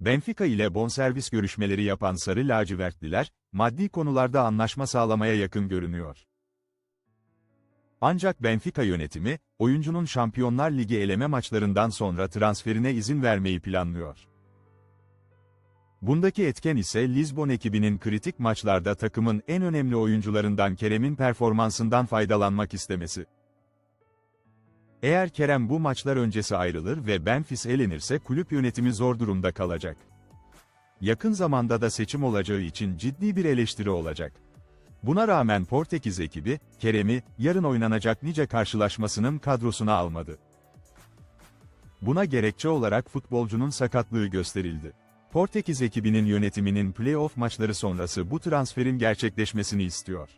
Benfica ile bonservis görüşmeleri yapan Sarı Lacivertliler, maddi konularda anlaşma sağlamaya yakın görünüyor. Ancak Benfica yönetimi, oyuncunun Şampiyonlar Ligi eleme maçlarından sonra transferine izin vermeyi planlıyor. Bundaki etken ise Lisbon ekibinin kritik maçlarda takımın en önemli oyuncularından Kerem'in performansından faydalanmak istemesi. Eğer Kerem bu maçlar öncesi ayrılır ve Memphis elenirse kulüp yönetimi zor durumda kalacak. Yakın zamanda da seçim olacağı için ciddi bir eleştiri olacak. Buna rağmen Portekiz ekibi, Kerem'i, yarın oynanacak nice karşılaşmasının kadrosuna almadı. Buna gerekçe olarak futbolcunun sakatlığı gösterildi. Portekiz ekibinin yönetiminin play-off maçları sonrası bu transferin gerçekleşmesini istiyor.